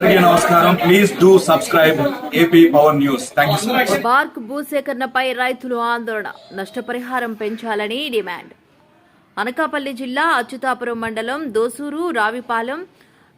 నమస్కారం. Please do subscribe AP power news BARC భూసేకరణపై రైతులు ఆందోళన. నష్టపరిహారం పెంచాలని డిమాండ్. అనకాపల్లి జిల్లా అచ్యుతాపురం మండలం దోసూరు రావిపాలెం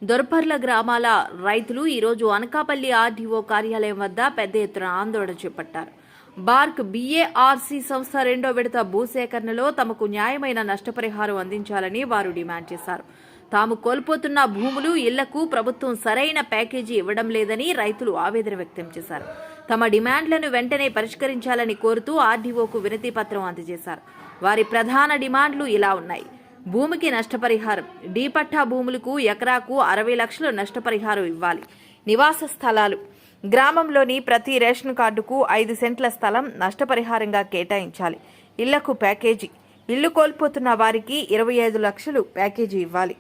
దొర్పర్ల గ్రామాల రైతులు ఈరోజు అనకాపల్లి ఆర్డీఓ కార్యాలయం వద్ద పెద్ద ఎత్తున ఆందోళన చేపట్టారు. బార్క్ బీఏఆర్సీ సంస్థ రెండో విడత భూసేకరణలో తమకు న్యాయమైన నష్టపరిహారం అందించాలని వారు డిమాండ్ చేశారు. తాము కోల్పోతున్న భూములు ఇళ్ళకు ప్రభుత్వం సరైన ప్యాకేజీ ఇవ్వడం లేదని రైతులు ఆవేదన వ్యక్తం చేశారు. తమ డిమాండ్లను వెంటనే పరిష్కరించాలని కోరుతూ ఆర్డీఓకు వినతి పత్రం అందజేశారు. వారి ప్రధాన డిమాండ్లు ఇలా ఉన్నాయి. భూమికి నష్టపరిహారం. డీపట్టా భూములకు ఎకరాకు అరవై లక్షలు నష్టపరిహారం ఇవ్వాలి. నివాస స్థలాలు. గ్రామంలోని ప్రతి రేషన్ కార్డుకు ఐదు సెంట్ల స్థలం నష్టపరిహారంగా కేటాయించాలి. ఇళ్ళకు ప్యాకేజీ. ఇల్లు కోల్పోతున్న వారికి ఇరవై ఐదు లక్షలు ప్యాకేజీ ఇవ్వాలి.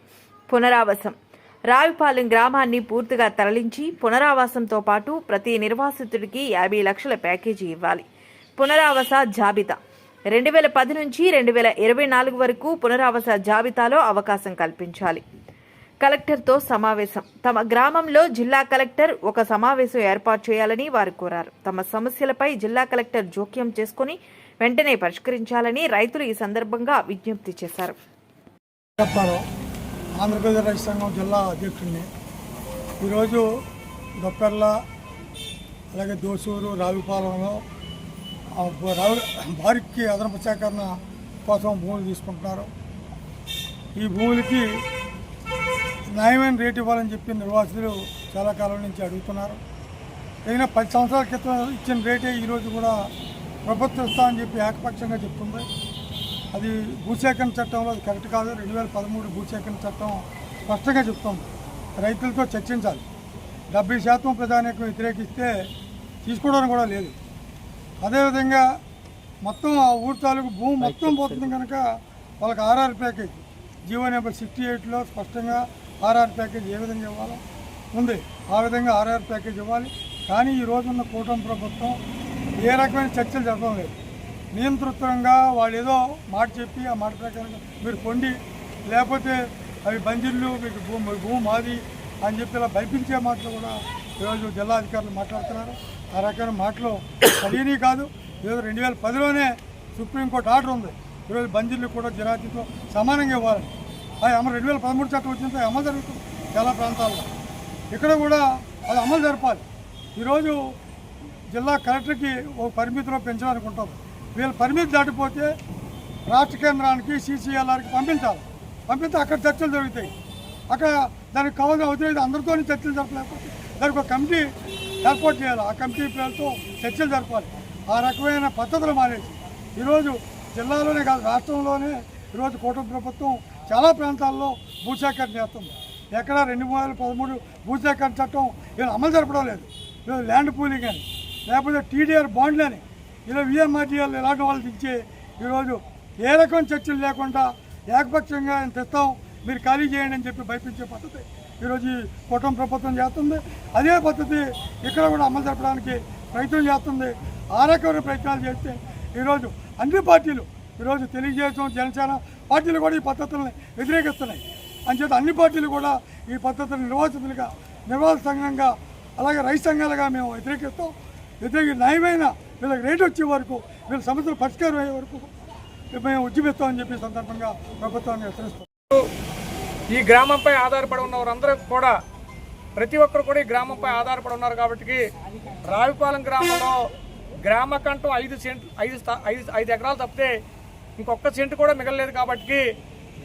పునరావాసం. రావిపాలెం గ్రామాన్ని పూర్తిగా తరలించి పునరావాసంతో పాటు ప్రతి నిర్వాసితుడికి యాభై లక్షల ప్యాకేజీ ఇవ్వాలి. పునరావాస జాబితా. రెండు వేల పది నుంచి రెండు వేల ఇరవై నాలుగు వరకు పునరావాస జాబితాలో అవకాశం కల్పించాలి. కలెక్టర్తో సమావేశం. తమ గ్రామంలో జిల్లా కలెక్టర్ ఒక సమావేశం ఏర్పాటు చేయాలని వారు కోరారు. తమ సమస్యలపై జిల్లా కలెక్టర్ జోక్యం చేసుకుని వెంటనే పరిష్కరించాలని రైతులు ఈ సందర్భంగా విజ్ఞప్తి చేశారు. ఆంధ్రప్రదేశ్ రైతు సంఘం జిల్లా అధ్యక్షుడిని. ఈరోజు దొప్పెర్ల అలాగే దోసూరు రావిపాలెంలో రావి భారీకి అదనపు సేకరణ కోసం భూములు తీసుకుంటున్నారు. ఈ భూములకి న్యాయమైన రేటు ఇవ్వాలని చెప్పి నిర్వాసితులు చాలా కాలం నుంచి అడుగుతున్నారు. అయినా పది సంవత్సరాల క్రితం ఇచ్చిన రేటే ఈరోజు కూడా ప్రభుత్వం ఇస్తామని చెప్పి ఏకపక్షంగా చెప్తుంది. అది భూసేకరణ చట్టంలో అది కరెక్ట్ కాదు. రెండు వేల పదమూడు భూసేకరణ చట్టం స్పష్టంగా చెప్తుంది రైతులతో చర్చించాలి. డెబ్బై శాతం ప్రధానికం వ్యతిరేకిస్తే తీసుకోవడానికి కూడా లేదు. అదేవిధంగా మొత్తం ఆ ఊరు తాలూకు భూమి మొత్తం పోతుంది కనుక వాళ్ళకి RR package GO number sixty ఎయిట్లో స్పష్టంగా ఆర్ఆర్ ప్యాకేజ్ ఏ విధంగా ఇవ్వాలో ఉంది. ఆ విధంగా ఆర్ఆర్ ప్యాకేజ్ ఇవ్వాలి. కానీ ఈ రోజున్న కూటమి ప్రభుత్వం ఏ రకమైన చర్చలు జరగడం లేదు. నియంతృత్వంగా వాళ్ళు ఏదో మాట చెప్పి ఆ మాట ప్రకారంగా మీరు కొండి లేకపోతే అవి బంజీళ్ళు మీకు భూమి భూమి మాది అని చెప్పి ఇలా భయపించే మాటలు కూడా ఈరోజు జిల్లా అధికారులు మాట్లాడుతున్నారు. ఆ రకమైన మాటలు సరైనవి కాదు. ఈరోజు రెండు వేల పదిలోనే సుప్రీంకోర్టు ఆర్డర్ ఉంది. ఈరోజు బంజీళ్ళు కూడా జిరాతీతో సమానంగా ఇవ్వాలి. అది అమలు రెండు వేల పదమూడు చట్టం వచ్చినంత అమలు జరుగుతుంది చాలా ప్రాంతాల్లో. ఇక్కడ కూడా అది అమలు జరపాలి. ఈరోజు జిల్లా కలెక్టర్కి ఒక పరిమితిలో పెంచాలనుకుంటాం. వీళ్ళ పరిమితి దాటిపోతే రాష్ట్ర కేంద్రానికి సీసీఎల్ఆర్కి పంపించాలి. పంపిస్తే అక్కడ చర్చలు జరుగుతాయి. అక్కడ దానికి కావాల్సిన అవుతుంది అందరితో చర్చలు జరపలేకపోతే దానికి ఒక కమిటీ ఏర్పాటు చేయాలి. ఆ కమిటీ పేరుతో చర్చలు జరపాలి. ఆ రకమైన పద్ధతులు మానేసి ఈరోజు జిల్లాలోనే కాదు రాష్ట్రంలోనే ఈరోజు కూటమి ప్రభుత్వం చాలా ప్రాంతాల్లో భూసేకరణ చేస్తుంది. ఎక్కడ రెండు వేల పదమూడు భూసేకరణ చట్టం వీళ్ళు అమలు జరపడం లేదు. ల్యాండ్ పూలింగ్ అని లేకపోతే టీడీఆర్ బాండ్లు అని ఇలా విఎంఆర్టీఎల్ ఇలాంటి వాళ్ళకి ఇచ్చి ఈరోజు ఏ రకం చర్చలు లేకుండా ఏకపక్షంగా ఆయన తెస్తాం మీరు ఖాళీ చేయండి అని చెప్పి భయపించే పద్ధతి ఈరోజు ఈ కూటమి ప్రభుత్వం చేస్తుంది. అదే పద్ధతి ఇక్కడ కూడా అమలు జరపడానికి ప్రయత్నం చేస్తుంది. ఆ రకమైన ప్రయత్నాలు చేస్తే ఈరోజు అన్ని పార్టీలు ఈరోజు తెలుగుదేశం జనసేన పార్టీలు కూడా ఈ పద్ధతులను వ్యతిరేకిస్తున్నాయి. అంచేత అన్ని పార్టీలు కూడా ఈ పద్ధతిని నిర్వాసితులుగా నిర్వాహక సంఘంగా అలాగే రైతు సంఘాలుగా మేము వ్యతిరేకిస్తాం. వ్యతిరేక న్యాయమైన వీళ్ళకి రేటు వచ్చే వరకు వీళ్ళ సమస్యలు పరిష్కారం అయ్యే వరకు మేము ఉద్యమిస్తామని చెప్పి సందర్భంగా ప్రభుత్వాన్ని హెచ్చరిస్తాం ఈ గ్రామంపై ఆధారపడి ఉన్న వారందరూ కూడా ప్రతి ఒక్కరు కూడా ఈ గ్రామంపై ఆధారపడి ఉన్నారు కాబట్టి రావిపాలెం గ్రామంలో గ్రామకంటూ ఐదు సెంట్ ఐదు ఐదు ఐదు ఎకరాలు తప్పితే ఇంకొక సెంటు కూడా మిగలలేదు కాబట్టి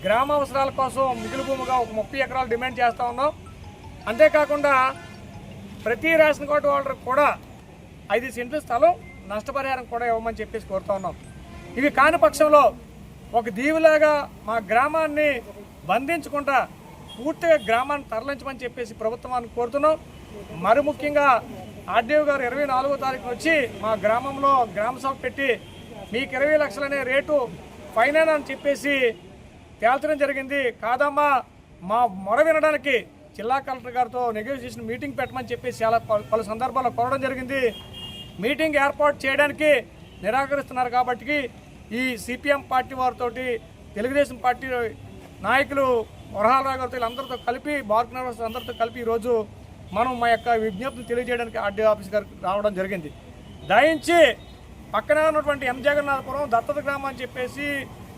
గ్రామ అవసరాల కోసం మిగిలి భూమిగా ఒక ముప్పై ఎకరాలు డిమాండ్ చేస్తూ ఉన్నాం. అంతేకాకుండా ప్రతి రేషన్ కార్డు వాళ్ళకి కూడా ఐదు సెంట్ల స్థలం నష్టపరిహారం కూడా ఇవ్వమని చెప్పేసి కోరుతా ఉన్నాం. ఇవి కాని పక్షంలో ఒక దీవిలాగా మా గ్రామాన్ని బంధించకుండా పూర్తిగా గ్రామాన్ని తరలించమని చెప్పేసి ప్రభుత్వాన్ని కోరుతున్నాం. మరి ముఖ్యంగా ఆర్డీఓ గారు ఇరవై నాలుగో తారీఖున వచ్చి మా గ్రామంలో గ్రామ సభ పెట్టి మీకు ఇరవై లక్షలనే రేటు ఫైన్ అని చెప్పేసి తేల్చడం జరిగింది. కాదమ్మా మా మొర వినడానికి జిల్లా కలెక్టర్ గారితో నెగోషియేషన్ మీటింగ్ పెట్టమని చెప్పేసి చాలా పలు సందర్భాల్లో కోరడం జరిగింది. మీటింగ్ ఏర్పాటు చేయడానికి నిరాకరిస్తున్నారు కాబట్టి ఈ సిపిఎం పార్టీ వారితోటి తెలుగుదేశం పార్టీ నాయకులు వరహాలరావు గారితో వీళ్ళందరితో కలిపి బార్క్ నర్వస్ అందరితో కలిపి ఈరోజు మనం మా యొక్క విజ్ఞప్తిని తెలియజేయడానికి ఆర్డీ ఆఫీస్ గారికి రావడం జరిగింది. దయించి పక్కన ఉన్నటువంటి ఎం జగన్నాథపురం దత్తత గ్రామం అని చెప్పేసి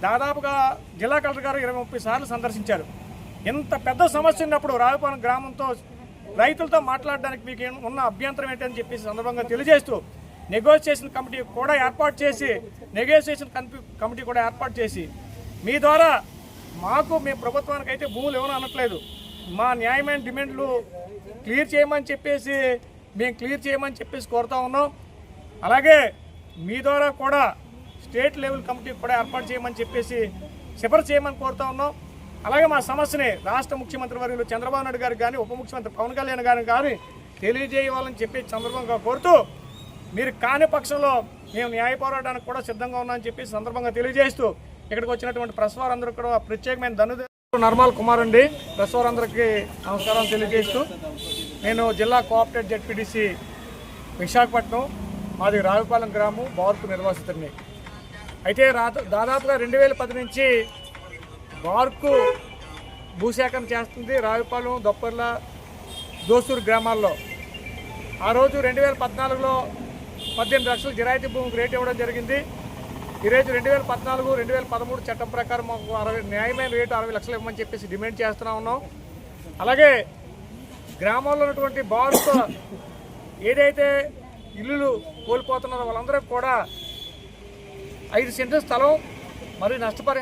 దాదాపుగా జిల్లా కలెక్టర్ గారు ఇరవై ముప్పై సార్లు సందర్శించారు. ఇంత పెద్ద సమస్య ఉన్నప్పుడు రావిపాలెం గ్రామంతో రైతులతో మాట్లాడడానికి మీకు ఉన్న అభ్యంతరం ఏంటని చెప్పేసి సందర్భంగా తెలియజేస్తూ నెగోషియేషన్ కమిటీ కూడా ఏర్పాటు చేసి నెగోషియేషన్ కమిటీ కమిటీ కూడా ఏర్పాటు చేసి మీ ద్వారా మాకు మీ ప్రభుత్వానికి అయితే భూములు ఇవ్వను అనట్లేదు. మా న్యాయమైన డిమాండ్లు క్లియర్ చేయమని చెప్పేసి మేము క్లియర్ చేయమని చెప్పేసి కోరుతా ఉన్నాం. అలాగే మీ ద్వారా కూడా స్టేట్ లెవెల్ కమిటీ కూడా ఏర్పాటు చేయమని చెప్పేసి సిఫారసు చేయమని కోరుతా ఉన్నాం. అలాగే మా సమస్యని రాష్ట్ర ముఖ్యమంత్రి వర్యులు చంద్రబాబు నాయుడు గారికి కానీ ఉప ముఖ్యమంత్రి పవన్ కళ్యాణ్ గారికి కానీ తెలియజేయాలని చెప్పి సందర్భంగా కోరుతూ మీరు కాని పక్షంలో మేము న్యాయ పోరాటానికి కూడా సిద్ధంగా ఉన్నామని చెప్పి సందర్భంగా తెలియజేస్తూ ఇక్కడికి వచ్చినటువంటి ప్రెస్ వారందరూ కూడా ప్రత్యేకమైన ధన్యవాదాలు నర్మాల్ కుమార్ అండి. ప్రెస్ వారందరికీ నమస్కారం తెలియజేస్తూ నేను జిల్లా కోఆపరేటివ్ జెడ్పీటీసీ విశాఖపట్నం మాది రావుపాలెం గ్రామం బార్కు నిర్వాసితుడిని. అయితే రా దాదాపుగా రెండు వేల పది నుంచి బార్కు భూసేకరణ చేస్తుంది రాయపాలెం దొప్పర్ల దోసూరు గ్రామాల్లో. ఆ రోజు రెండు వేల పద్నాలుగులో పద్దెనిమిది లక్షల జిరాయితీ భూమికి రేట్ ఇవ్వడం జరిగింది. ఈరోజు రెండు వేల పద్నాలుగు రెండు వేల పదమూడు చట్టం ప్రకారం మాకు అరవై న్యాయమైన రేటు అరవై లక్షలు ఇవ్వమని చెప్పేసి డిమాండ్ చేస్తూనే ఉన్నాం. అలాగే గ్రామాల్లో ఉన్నటువంటి బారుతో ఏదైతే ఇల్లులు కోల్పోతున్నారో వాళ్ళందరూ కూడా ఐదు సెంట్ల స్థలం మరియు నష్టపరి